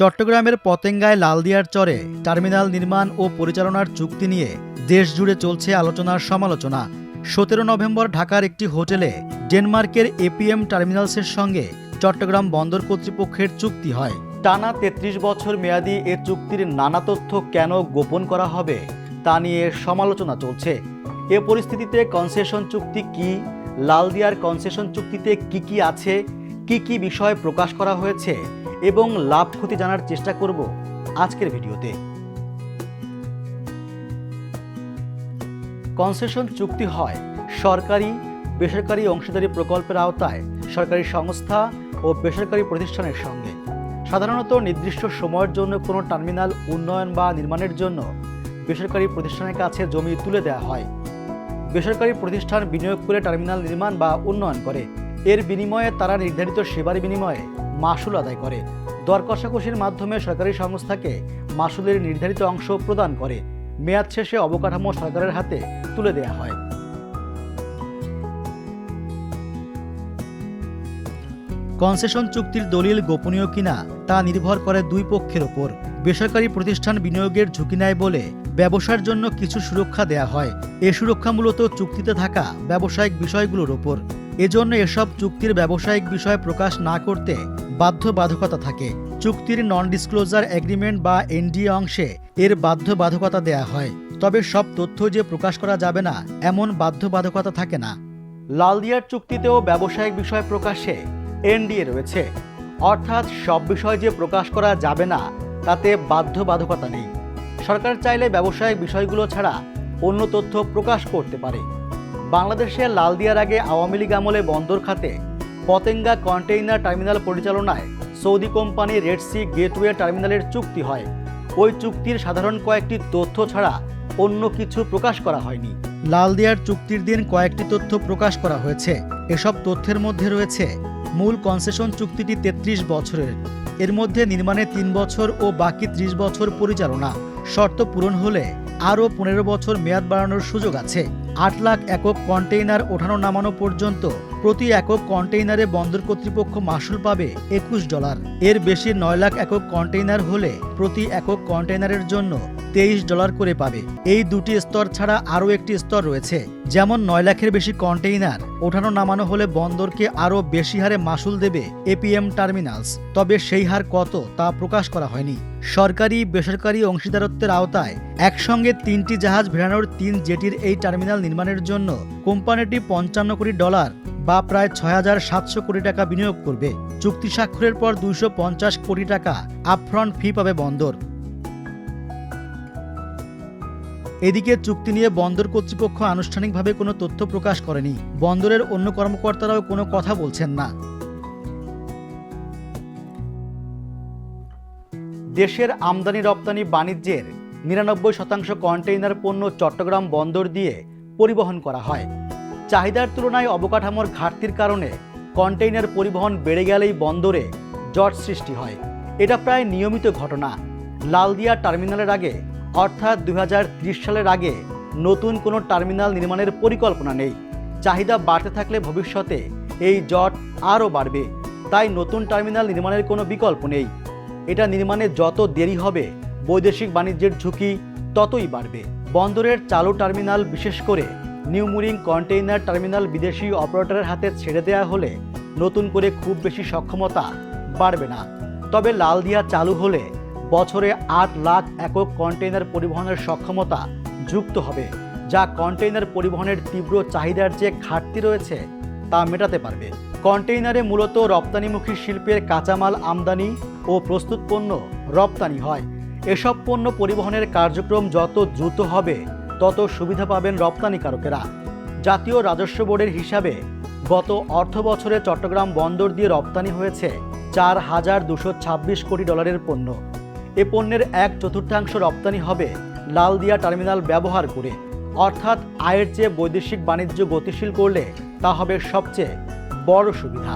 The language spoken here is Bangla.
চট্টগ্রামের পতেঙ্গায় লালদিয়ার চরে টার্মিনাল নির্মাণ ও পরিচালনার চুক্তি নিয়ে দেশ জুড়ে চলছে আলোচনার সমালোচনা। সতেরো নভেম্বর ঢাকার একটি হোটেলে ডেনমার্কের এপিএম টার্মিনালসের সঙ্গে চট্টগ্রাম বন্দর কর্তৃপক্ষের চুক্তি হয়। টানা তেত্রিশ বছর মেয়াদি এ চুক্তির নানা তথ্য কেন গোপন করা হবে তা নিয়ে সমালোচনা চলছে। এ পরিস্থিতিতে কনসেশন চুক্তি কি? লালদিয়ার কনসেশন চুক্তিতে কি কি আছে? কি কি বিষয় প্রকাশ করা হয়েছে? এবং লাভ ক্ষতি জানার চেষ্টা করব আজকের ভিডিওতে। কনসেশন চুক্তি হয় সরকারি, বেসরকারি অংশীদারি প্রকল্পের আওতায় সরকারি সংস্থা ও বেসরকারি প্রতিষ্ঠানের সঙ্গে। সাধারণত নির্দিষ্ট সময়ের জন্য কোনো টার্মিনাল, উন্নয়ন বা নির্মাণের জন্য বেসরকারি প্রতিষ্ঠানের কাছে জমি তুলে দেওয়া হয়। বেসরকারি প্রতিষ্ঠান বিনিয়োগ করে টার্মিনাল নির্মাণ বা উন্নয়ন করে। এর বিনিময়ে তারা নির্ধারিত সেবার বিনিময়ে মাসুল আদায় করে। দর কষাকষির মাধ্যমে সরকারি সংস্থাকে মাসুলের নির্ধারিত অংশ প্রদান করে। মেয়াদ শেষে অবকাঠামো সরকারের হাতে তুলে দেওয়া হয়। কনসেশন চুক্তির দলিল গোপনীয় কিনা তা নির্ভর করে দুই পক্ষের ওপর। বেসরকারি প্রতিষ্ঠান বিনিয়োগের ঝুঁকি নেয় বলে ব্যবসার জন্য কিছু সুরক্ষা দেয়া হয়। এ সুরক্ষা মূলত চুক্তিতে থাকা ব্যবসায়িক বিষয়গুলোর ওপর। এজন্য এসব চুক্তির ব্যবসায়িক বিষয় প্রকাশ না করতে বাধ্যবাধকতা থাকে। চুক্তির নন ডিসক্লোজার এগ্রিমেন্ট বা এনডিএ অংশে এর বাধ্যবাধকতা দেয়া হয়। তবে সব তথ্য যে প্রকাশ করা যাবে না, এমন বাধ্যবাধকতা থাকে না। লালদিয়ার চুক্তিতেও ব্যবসায়িক বিষয় প্রকাশে এনডিএ রয়েছে। অর্থাৎ সব বিষয় যে প্রকাশ করা যাবে না, তাতে বাধ্যবাধকতা নেই। সরকার চাইলে ব্যবসায়িক বিষয়গুলো ছাড়া অন্য তথ্য প্রকাশ করতে পারে। বাংলাদেশে লাল দিয়ার আগে আওয়ামী লীগ আমলে বন্দর খাতে পতেঙ্গা কন্টেইনার টার্মিনাল পরিচালনায় Saudi company Red Sea gateway টার্মিনালের চুক্তি হয়। ওই চুক্তির সাধারণ কয়েকটি তথ্য ছাড়া অন্য কিছু প্রকাশ করা হয়নি। লালদিয়ার চুক্তির দিন কয়েকটি তথ্য প্রকাশ করা হয়েছে। এসব তথ্যের মধ্যে রয়েছে, মূল কনসেশন চুক্তিটি তেত্রিশ বছরের। এর মধ্যে নির্মাণে তিন বছর ও বাকি ত্রিশ বছর পরিচালনা। শর্ত পূরণ হলে আরও পনেরো বছর মেয়াদ বাড়ানোর সুযোগ আছে। আট লাখ একক কন্টেইনার ওঠানো নামানো পর্যন্ত প্রতি একক কন্টেইনারে বন্দর কর্তৃপক্ষ মাসুল পাবে একুশ ডলার। এর বেশি নয় লাখ একক কন্টেইনার হলে প্রতি একক কন্টেইনারের জন্য তেইশ ডলার করে পাবে। এই দুটি স্তর ছাড়া আরও একটি স্তর রয়েছে, যেমন নয় লাখের বেশি কন্টেইনার, ওঠানো নামানো হলে বন্দরকে আরও বেশি হারে মাসুল দেবে এপিএম টার্মিনালস। তবে সেই হার কত তা প্রকাশ করা হয়নি। সরকারি, বেসরকারি অংশীদারত্বের আওতায় একসঙ্গে তিনটি জাহাজ ভেড়ানোর তিন জেটির এই টার্মিনাল নির্মাণের জন্য কোম্পানিটি পঞ্চান্ন কোটি ডলার বা প্রায় ছয় হাজার সাতশো কোটি টাকা বিনিয়োগ করবে। চুক্তি স্বাক্ষরের পর দুইশো পঞ্চাশ কোটি টাকা আপফ্রন্ট ফি পাবে বন্দর। এদিকে চুক্তি নিয়ে বন্দর কর্তৃপক্ষ আনুষ্ঠানিকভাবে কোনো তথ্য প্রকাশ করেনি। বন্দরের অন্য কর্মকর্তারাও কোনো কথা বলছেন না। দেশের আমদানি রপ্তানি বাণিজ্যের নিরানব্বই শতাংশ কন্টেইনার পণ্য চট্টগ্রাম বন্দর দিয়ে পরিবহন করা হয়। চাহিদার তুলনায় অবকাঠামোর ঘাটতির কারণে কন্টেইনার পরিবহন বেড়ে গেলেই বন্দরে জট সৃষ্টি হয়। এটা প্রায় নিয়মিত ঘটনা। লালদিয়া টার্মিনালের আগে, অর্থাৎ দু হাজার ত্রিশ সালের আগে, নতুন কোনো টার্মিনাল নির্মাণের পরিকল্পনা নেই। চাহিদা বাড়তে থাকলে ভবিষ্যতে এই জট আরও বাড়বে। তাই নতুন টার্মিনাল নির্মাণের কোনো বিকল্প নেই। এটা নির্মাণে যত দেরি হবে, বৈদেশিক বাণিজ্যের ঝুঁকি ততই বাড়বে। বন্দরের চালু টার্মিনাল বিশেষ করে নিউমুরিং কন্টেইনার টার্মিনাল বিদেশি অপারেটরের হাতে ছেড়ে দেওয়া হলে নতুন করে খুব বেশি সক্ষমতা বাড়বে না। তবে লালদিয়া চালু হলে বছরে আট লাখ একক কন্টেইনার পরিবহনের সক্ষমতা যুক্ত হবে, যা কন্টেইনার পরিবহনের তীব্র চাহিদার যে ঘাটতি রয়েছে তা মেটাতে পারবে। কন্টেইনারে মূলত রপ্তানিমুখী শিল্পের কাঁচামাল আমদানি ও প্রস্তুত পণ্য রপ্তানি হয়। এসব পণ্য পরিবহনের কার্যক্রম যত দ্রুত হবে তত সুবিধা পাবেন রপ্তানিকারকেরা। জাতীয় রাজস্ব বোর্ডের হিসাবে গত অর্থ বছরে চট্টগ্রাম বন্দর দিয়ে রপ্তানি হয়েছে চার হাজার দুশো ছাব্বিশ কোটি ডলারের পণ্য। এ পণ্যের এক চতুর্থাংশ রপ্তানি হবে লালদিয়া টার্মিনাল ব্যবহার করে। অর্থাৎ আয়ের চেয়ে বৈদেশিক বাণিজ্য গতিশীল করলে তা হবে সবচেয়ে বড় সুবিধা।